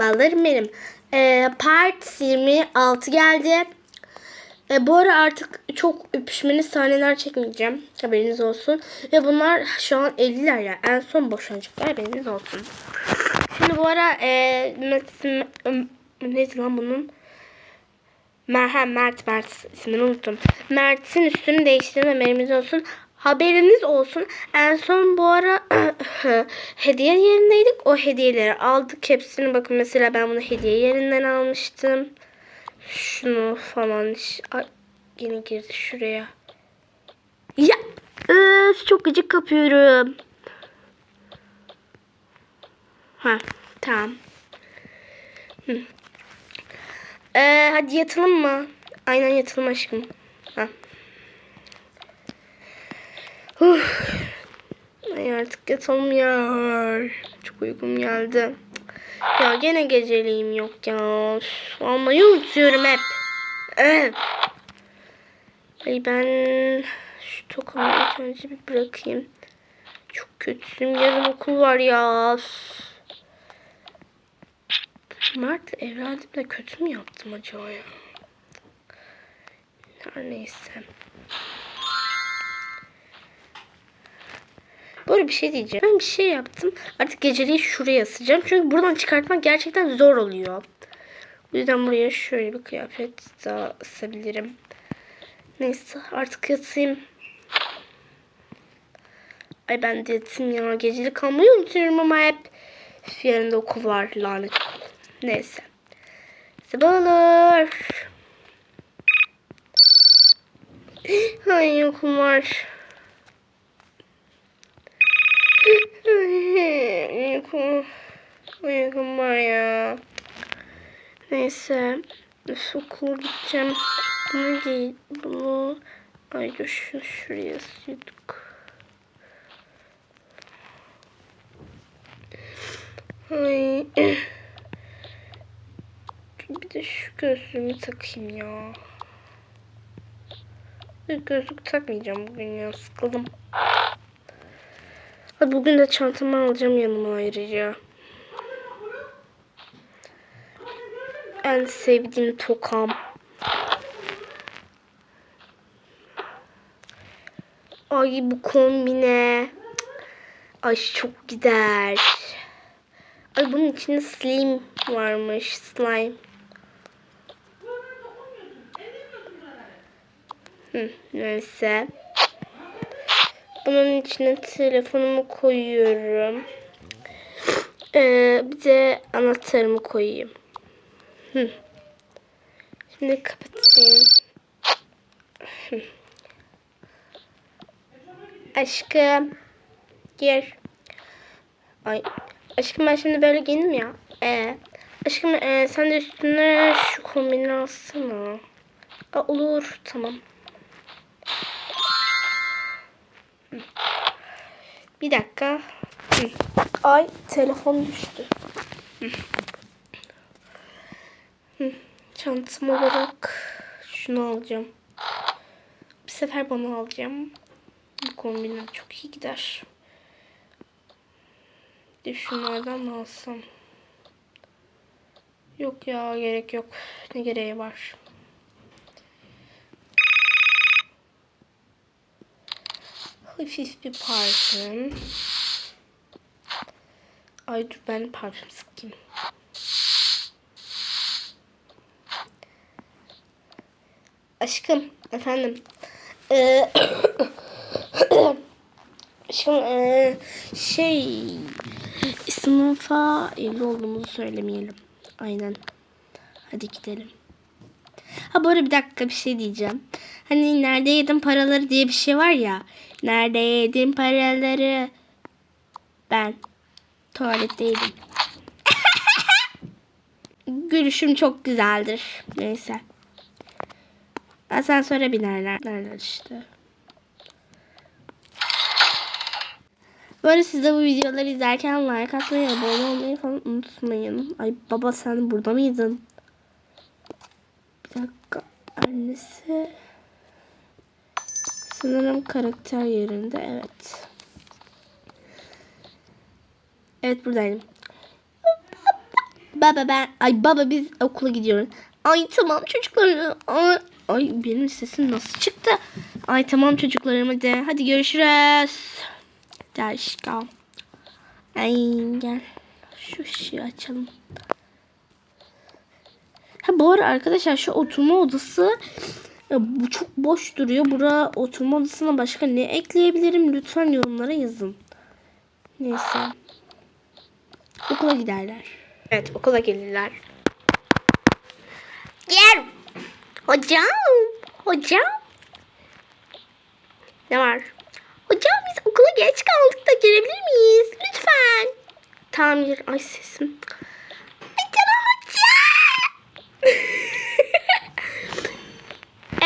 ballarım benim. Ee, part 26 geldi. Ee, bu ara artık çok öpüşmeli sahneler çekmeyeceğim. Haberiniz olsun. Ve bunlar şu an 50'ler ya. En son boşanacaklar haberiniz olsun. Şimdi bu ara e, neydi lan bunun? Merhem Mert Mert ismini unuttum. Mert'in üstünü değiştirme haberimiz olsun. Haberiniz olsun. En son bu ara hediye yerindeydik. O hediyeleri aldık. Hepsini bakın mesela ben bunu hediye yerinden almıştım. Şunu falan. Ay, yine girdi şuraya. Ya öf, çok gıcık kapıyorum. Ha tamam. Hı. Ee, hadi yatalım mı? Aynen yatalım aşkım. Ha. Uf. Ay artık yatalım ya. Çok uykum geldi. Ya gene geceliğim yok ya. Almayı unutuyorum hep. Ay ben şu tokamı ilk önce bir bırakayım. Çok kötüyüm. Yarın okul var ya. Mert evladımla kötü mü yaptım acaba ya? Her neyse. Böyle bir şey diyeceğim. Ben bir şey yaptım. Artık geceliği şuraya asacağım. Çünkü buradan çıkartmak gerçekten zor oluyor. O yüzden buraya şöyle bir kıyafet daha asabilirim. Neyse artık yatayım. Ay ben de yatayım ya. Gecelik kalmayı unutuyorum ama hep. Yarın da okul var. Lanet. Neyse. Sabahlar. Ay uykum var. Ay, Uykum, uykum var ya. Neyse. Üf, gideceğim. Bunu giy. Bunu. Ay dur şuraya asıyorduk. Ay. Bir de şu gözlüğümü takayım ya. Gözlük takmayacağım bugün ya. Sıkıldım. Bugün de çantamı alacağım yanıma ayrıca. En sevdiğim tokam. Ay bu kombine. Ay çok gider. Ay bunun içinde slime varmış. Slime. Hı, neyse. Bunun içine telefonumu koyuyorum. Ee, bir de anahtarımı koyayım. Hı. Şimdi kapatayım. Hı. Aşkım. Gir. Ay. Aşkım ben şimdi böyle giyindim ya. Ee, aşkım e, sen de üstüne şu kombini alsana. Aa, olur. Tamam. Bir dakika. Hı. Ay telefon düştü. Hı. Hı. Çantam olarak şunu alacağım. Bir sefer bana alacağım. Bu kombine çok iyi gider. De şunlardan alsam? Yok ya gerek yok. Ne gereği var? Hafif bir parfüm. Ay dur ben parfüm sıkayım. Aşkım efendim. Ee, aşkım ee, şey sınıfa evli olduğumuzu söylemeyelim. Aynen. Hadi gidelim. Ha bu arada bir dakika bir şey diyeceğim. Hani nerede yedin paraları diye bir şey var ya. Nerede yedin paraları? Ben tuvaletteydim. Gülüşüm çok güzeldir. Neyse. Asansöre binerler Nerede işte. Bu arada siz de bu videoları izlerken like atmayı, abone olmayı falan unutmayın. Ay baba sen burada mıydın? Bir dakika. Annesi. Sanırım karakter yerinde. Evet. Evet buradayım. baba ben ay baba biz okula gidiyoruz. Ay tamam çocuklar. Ay, benim sesim nasıl çıktı? Ay tamam çocuklarım hadi. Hadi görüşürüz. Ders kal. Ay gel. Şu ışığı açalım. Ha bu arada arkadaşlar şu oturma odası ya bu çok boş duruyor. Bura oturma odasına başka ne ekleyebilirim? Lütfen yorumlara yazın. Neyse. Okula giderler. Evet okula gelirler. Gel. Hocam. Hocam. Ne var? Hocam biz okula geç kaldık da gelebilir miyiz? Lütfen. Tamam gir. Ay sesim. Lütfen hocam.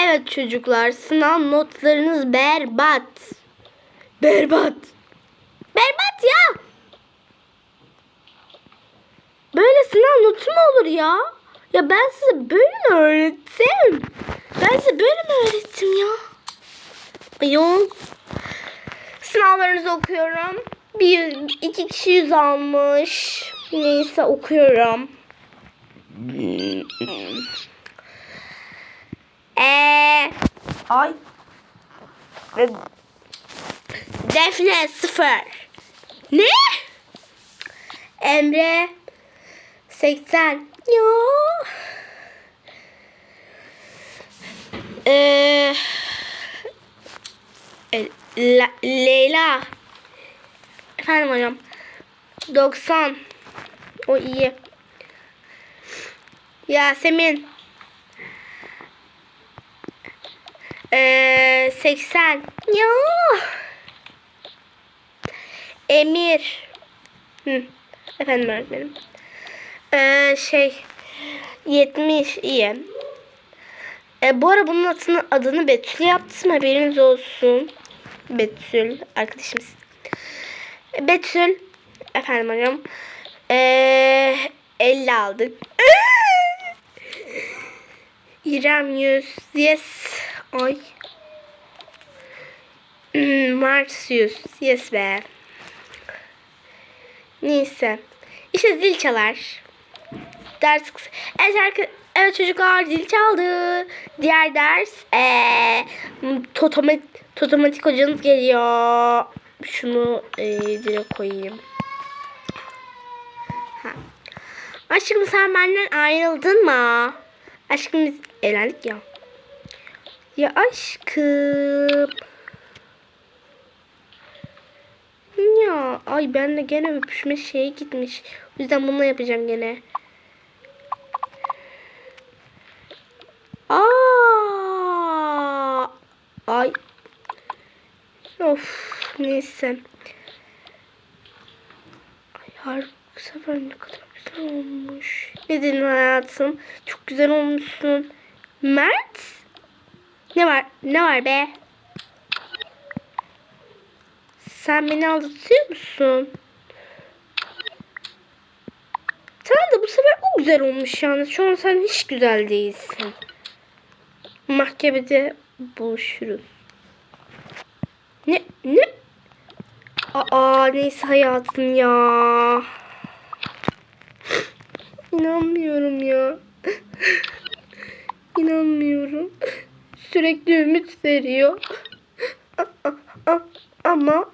Evet çocuklar sınav notlarınız berbat. Berbat. Berbat ya. Böyle sınav notu mu olur ya? Ya ben size böyle mi öğrettim? Ben size böyle mi öğrettim ya? Ayol. Sınavlarınızı okuyorum. Bir, iki kişi yüz almış. Neyse okuyorum. Eee. Ay. Defne sıfır. Ne? Emre 80. Ya. Ee, e, La- Leyla. Efendim hocam. 90. O iyi. Yasemin. Ee, 80. Ya. Emir. Hı. Efendim öğretmenim. Ee, şey 70 iyi. Ee, bu ara bunun adını, adını Betül yaptım haberiniz olsun. Betül arkadaşımız. Betül efendim hocam. Ee, 50 aldık. İrem 100. Yes. Ay. Hmm, 100. Yes be. Neyse. İşte zil çalar. Ders kısa. Evet, arka- evet çocuklar zil çaldı. Diğer ders ee, totomat, totomatik hocanız geliyor. Şunu ee, dile koyayım. Ha. Aşkım sen benden ayrıldın mı? Aşkım biz evlendik ya. Ya aşkım. Ya ay ben de gene öpüşme şeye gitmiş. O yüzden bunu yapacağım gene. Aa! Ay. Of neyse. Ay har bu sefer ne kadar güzel olmuş. Ne dedin hayatım? Çok güzel olmuşsun. Mert? Ne var? Ne var be? Sen beni aldatıyor musun? Tamam da bu sefer o güzel olmuş yani. Şu an sen hiç güzel değilsin. Mahkemede buluşuruz. Ne? Ne? Aa neyse hayatım ya. İnanmıyorum ya. İnanmıyorum. Sürekli ümit veriyor. Ama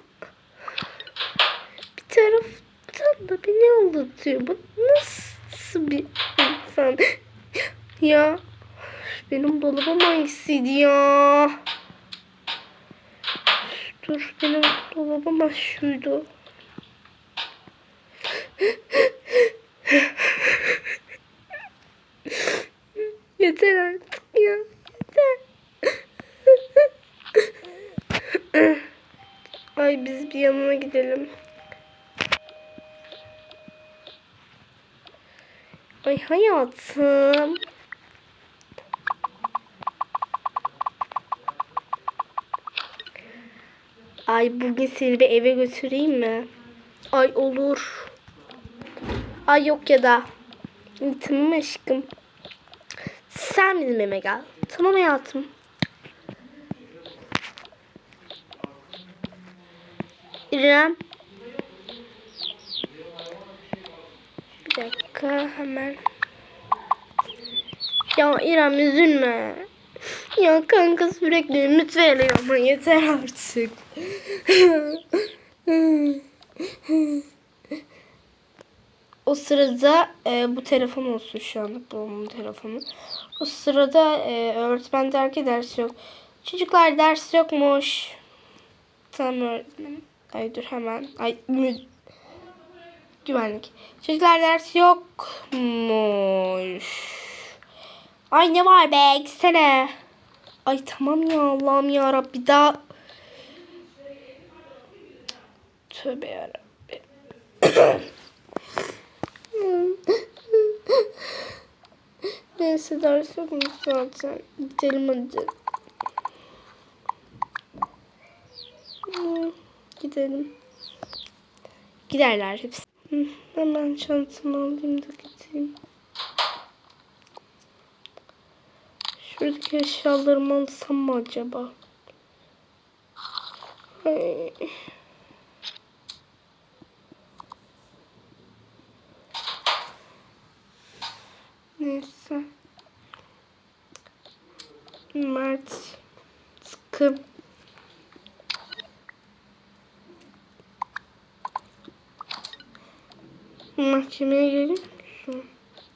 bir taraftan da beni aldatıyor. Bu nasıl bir insan? Ya benim dolabım hangisiydi ya? Dur benim dolabım şuydu. Yeter artık ya. Ay biz bir yanına gidelim. Ay hayatım. Ay bugün bir eve götüreyim mi? Ay olur. Ay yok ya da. Tamam aşkım. Sen bizim eve gel. Tamam hayatım. İrem. Bir dakika hemen. Ya İrem üzülme. Ya kanka sürekli ümit veriyor ama yeter artık. o sırada e, bu telefon olsun şu anlık babamın telefonu. O sırada e, öğretmen der ki ders yok. Çocuklar ders yokmuş. Tamam öğretmenim. Ay dur hemen. Ay güvenlik. Çocuklar ders yokmuş. Ay ne var be gitsene. Ay tamam ya Allah'ım ya Rabbi daha. Tövbe yarabbi. Neyse ders yokmuş zaten. Gidelim hadi. Hmm, Gidelim. Giderler hepsi. Hemen çantamı alayım da gideyim. Şuradaki eşyalarımı alsam mı acaba? Ay. Neyse. Mert sıkı. Mahkemeye gelir misin?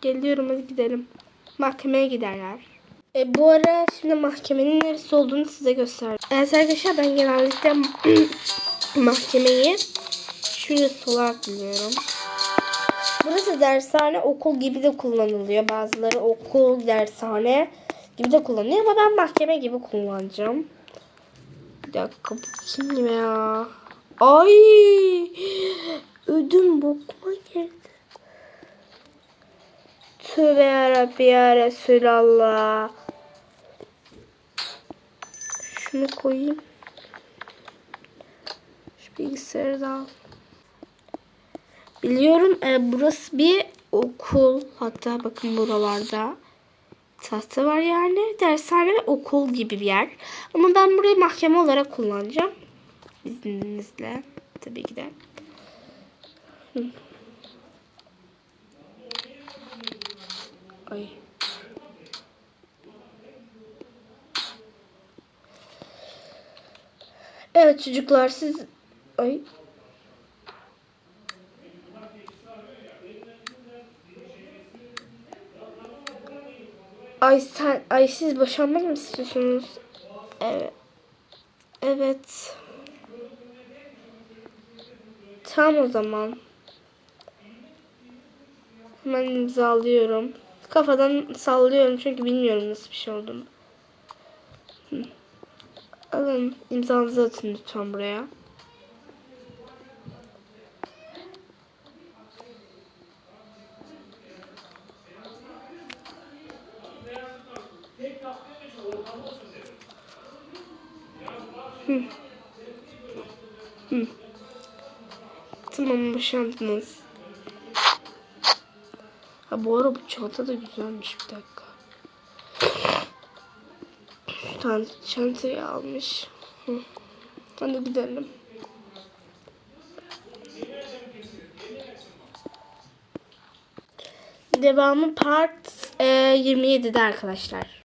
Geliyorum hadi gidelim. Mahkemeye giderler. E, bu ara şimdi mahkemenin neresi olduğunu size göstereceğim. Evet arkadaşlar ben genellikle mahkemeyi şurası olarak biliyorum. Burası dershane okul gibi de kullanılıyor. Bazıları okul dershane gibi de kullanıyor ama ben mahkeme gibi kullanacağım. Bir dakika bu kim ya? Ay! Ödüm bokuma girdi. Tövbe yarabbi ya Resulallah. Şunu koyayım. Şu bilgisayarı da al. Biliyorum e, burası bir okul. Hatta bakın buralarda tahta var yani. Dershane ve okul gibi bir yer. Ama ben burayı mahkeme olarak kullanacağım. İzninizle. Tabii ki de. Hı. Ay. Evet çocuklar siz ay Ay sen ay siz boşanmak mı istiyorsunuz? Evet. Evet. Tamam o zaman. Hemen imzalıyorum. Kafadan sallıyorum çünkü bilmiyorum nasıl bir şey olduğunu. Hı. Alın imzanızı atın lütfen buraya. Hı. Hı. Tamam boşandınız. Ha bu ara bu çanta da güzelmiş bir dakika. Şu tane çantayı almış. Hadi gidelim. Devamı part e, 27'de arkadaşlar.